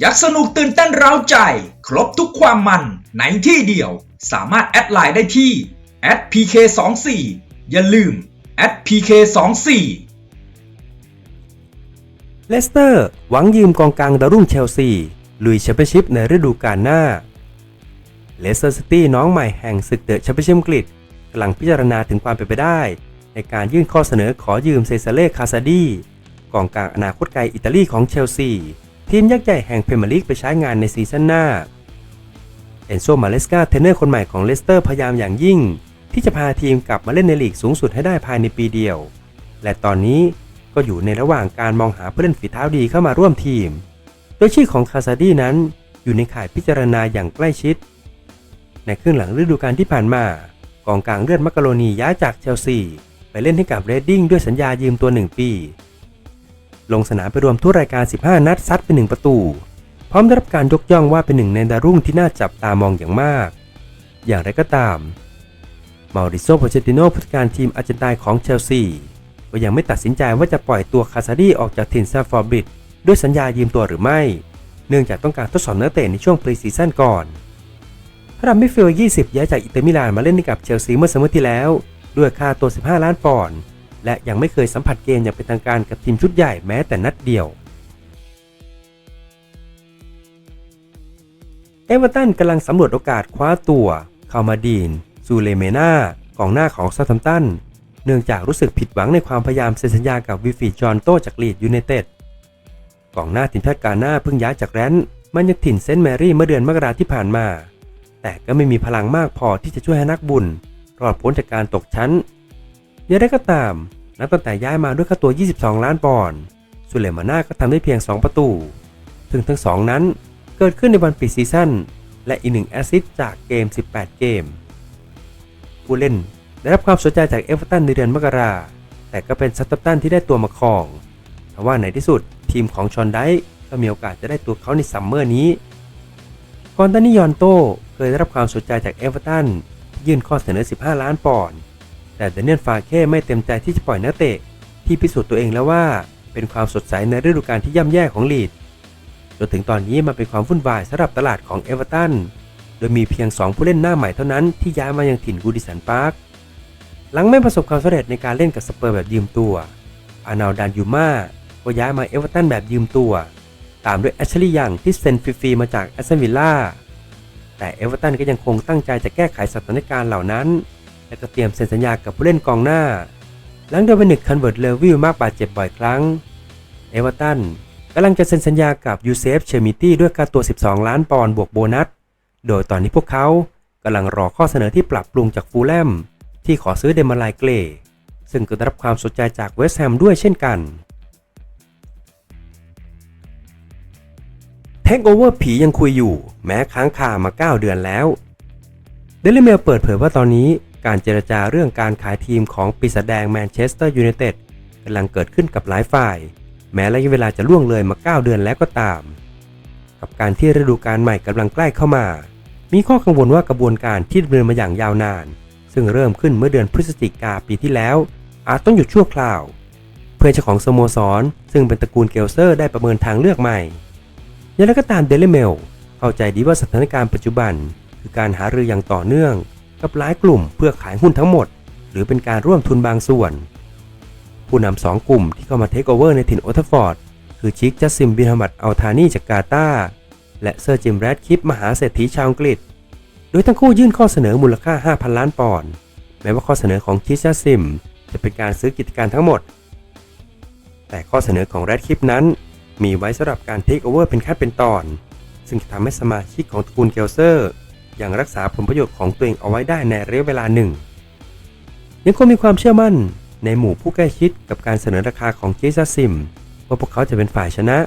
อยากสนุกตื่นเต้นเร้าใจ ครบทุกความมันในที่เดียว สามารถแอดไลน์ได้ที่ @pk24 อย่าลืม @pk24 เลสเตอร์หวังยืมกองกลางดาวรุ่งเชลซี ลุยแชมเปี้ยนชิพในฤดูกาลหน้าเลสเตอร์ซิตี้น้องใหม่แห่งศึกเดอะแชมเปี้ยนชิพอังกฤษกำลังพิจารณาถึงความเป็นไปได้ ในการยื่นข้อเสนอขอยืมเซซาเล่คาซาดีกองกลางอนาคตไกลอิตาลีของเชลซี ทีมยักษ์ใหญ่แห่งเพรเมียร์ลีกไปใช้งานในซีซั่นหน้า เอนโซ มาเลสกาเทรนเนอร์คนใหม่ของเลสเตอร์พยายามอย่างยิ่ง ที่จะพาทีมกลับมาเล่นในลีกสูงสุดให้ได้ภายในปีเดียว และตอนนี้ก็อยู่ในระหว่างการมองหาผู้เล่นฝีเท้าดีเข้ามาร่วมทีม โดยชื่อของคาซาดีนั้นอยู่ในข่ายพิจารณาอย่างใกล้ชิด ในครึ่งหลังฤดูกาลที่ผ่านมากองกลางเลือดมักกะโรนีย้ายจากเชลซีไปเล่นให้กับเรดดิ้งด้วยสัญญายืมตัว 1 ปี ลงสนามไปรวมทุกรายการ 15 นัดซัดไป1ประตู พร้อมได้รับการยกย่องว่าเป็นหนึ่งในดารุ่งที่น่าจับตามองอย่างมาก อย่างไรก็ตามมาริโซโพเชติโนผู้จัดการทีมอาร์เจนไตน์ของเชลซีก็ยังไม่ตัดสินใจว่าจะปล่อยตัวคาซาดีออกจากถิ่นซฟฟอร์บิดด้วยสัญญายืมตัวหรือไม่ เนื่องจากต้องการทดสอบนักเตะในช่วงพรีซีซั่นก่อนพระดัมมิฟิลด์20 ย้ายจากอิตอร์มิลานมาเล่นให้กับเชลซีเมื่อซัมเมอร์ที่แล้ว ด้วยค่าตัว 15 ล้านปอนด์ และยังไม่เคยสัมผัสเกมอย่างเป็นทางการกับทีมชุดใหญ่แม้แต่นัดเดียว เอเวอร์ตันกำลังสำรวจโอกาสคว้าตัวคามาดีนซูเลเมนากองหน้าของซาทัมตัน เนื่องจากรู้สึกผิดหวังในความพยายามเซ็นสัญญากับวิฟิจอนโตจากลีดยูไนเต็ดกองหน้าทีมชาติกาหน้าเพิ่งย้ายจากแรนท์มันยังถิ่นเซนต์แมรี่เมื่อเดือนมกราที่ผ่านมา แต่ก็ไม่มีพลังมากพอที่จะช่วยให้นักบุญ รอดพ้นจากการตกชั้น อย่างไรก็ตาม นับตั้งแต่ย้ายมาด้วยค่าตัว 22 ล้านปอนด์สุเลมาน่าก็ทำได้เพียง 2 ประตู ซึ่งทั้งสองนั้นเกิดขึ้นในวันปิดซีซั่นและอีกหนึ่งแอสซิสต์จากเกม 18 เกม ผู้เล่นได้รับความสนใจจากเอฟเวอร์ตันในเดือนมกรา แต่ก็เป็นซัตตันที่ได้ตัวมาครองทว่าในที่สุดทีมของชอนไดก็มีโอกาสจะได้ตัวเขาในซัมเมอร์นี้ก่อนตานิยอนโตเคยได้รับความสนใจจากเอฟเวอร์ตันยื่นข้อเสนอ 15 ล้านปอนด์ แต่เดนเนียลฟาเค่ไม่เต็มใจที่จะปล่อยนักเตะ ที่พิสูจน์ตัวเองแล้วว่า เป็นความสดใสในฤดูกาลที่ย่ำแย่ของลีดจนถึงตอนนี้มันเป็นความวุ่นวายสำหรับตลาดของเอเวอร์ตันโดยมีเพียง 2 ผู้เล่นหน้าใหม่เท่านั้นที่ย้ายมายังถิ่นกูดิสันพาร์คหลังไม่ประสบความสำเร็จในการเล่นกับสเปอร์แบบยืมตัว อานาลดานยูมาก็ย้ายมาเอเวอร์ตันแบบยืมตัว ตามด้วยแอชลีย์ยังที่เซ็นฟรีๆมาจากแอสตันวิลล่าแต่เอเวอร์ตันก็ยังคงตั้งใจจะแก้ไขสถานการณ์เหล่านั้น และก็เตรียมเซ็นสัญญากับผู้เล่นกองหน้า หลังโดมินิกคันเวิร์ตเลวิลมากบาดเจ็บบ่อยครั้ง เอเวอร์ตันกำลังจะเซ็นสัญญากับยูเซฟเชมิตี้ด้วยค่าตัว 12 ล้านปอนด์บวกโบนัส โดยตอนนี้พวกเขากำลังรอข้อเสนอที่ปรับปรุงจากฟูลแลมที่ขอซื้อเดมาไลเกรซึ่งก็ได้รับความสนใจจากเวสต์แฮมด้วยเช่นกันเทคโอเวอร์ผียังคุยอยู่ แม้ค้างคามา 9 เดือนแล้ว เดลิเมลเปิดเผยว่าตอนนี้ การเจรจาเรื่องการขายทีมของปีศาจแดงแมนเชสเตอร์ยูไนเต็ดกำลังเกิดขึ้นกับหลายฝ่าย แม้ระยะเวลาจะล่วงเลยมา 9 เดือนแล้วก็ตาม กับการที่ฤดูกาลใหม่กำลังใกล้เข้ามา มีข้อกังวลว่ากระบวนการที่ดำเนินมาอย่างยาวนาน ซึ่งเริ่มขึ้นเมื่อเดือนพฤศจิกาปีที่แล้ว อาจต้องหยุดชั่วคราว เพื่อเจ้าของสโมสร ซึ่งเป็นตระกูลเกลเซอร์ได้ประเมินทางเลือกใหม่อย่างไรก็ตามเดลิเมลเข้าใจดีว่าสถานการณ์ปัจจุบัน คือการหารืออย่างต่อเนื่อง กับหลายกลุ่มเพื่อขายหุ้นทั้งหมด หรือเป็นการร่วมทุนบางส่วน ผู้นำสองกลุ่มที่เข้ามาเทคโอเวอร์ในถิ่นโอทฟอร์ดคือชิคจัสซิมบินฮามัดอัลทานีจากกาตาและเซอร์จิมแรดคิปมหาเศรษฐีชาวอังกฤษ โดยทั้งคู่ยื่นข้อเสนอมูลค่า 5,000 ล้านปอนด์แม้ว่าข้อเสนอของชิคจัสซิมจะเป็นการซื้อกิจการทั้งหมด แต่ข้อเสนอของแรดคิปนั้น มีไว้สำหรับการเทคโอเวอร์เป็นขั้นเป็นตอน ซึ่งจะทำให้สมาชิกของตระกูลเกลเซอร์ ยังรักษาผลประโยชน์ของตัวเองเอาไว้ได้ในระยะเวลาหนึ่งยังคงมีความเชื่อมั่นในหมู่ผู้ใกล้ชิดกับการเสนอราคาของเจสัสซิมว่าพวกเขาจะเป็นฝ่ายชนะ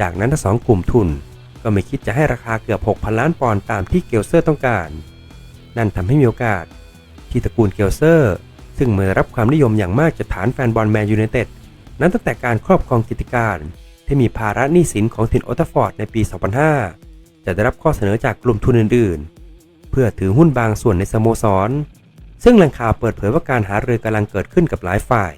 จากนั้นทั้งสองกลุ่มทุน ก็ไม่คิดจะให้ราคาเกือบ 6,000 ล้านปอนด์ตามที่เกลเซอร์ต้องการ นั่นทำให้มีโอกาส ที่ตระกูลเกลเซอร์ ซึ่งเมื่อรับความนิยมอย่างมากจากฐานแฟนบอลแมนยูไนเต็ดนั้นตั้งแต่การครอบครองกิจการ ที่มีภาระหนี้สินของทินโอตฟอร์ดในปี 2005 จะได้รับข้อเสนอจากกลุ่มทุนอื่น ๆ เพื่อถือหุ้นบางส่วนในสโมสร ซึ่งแหล่งข่าวเปิดเผยว่าการหารือกำลังเกิดขึ้นกับหลายฝ่าย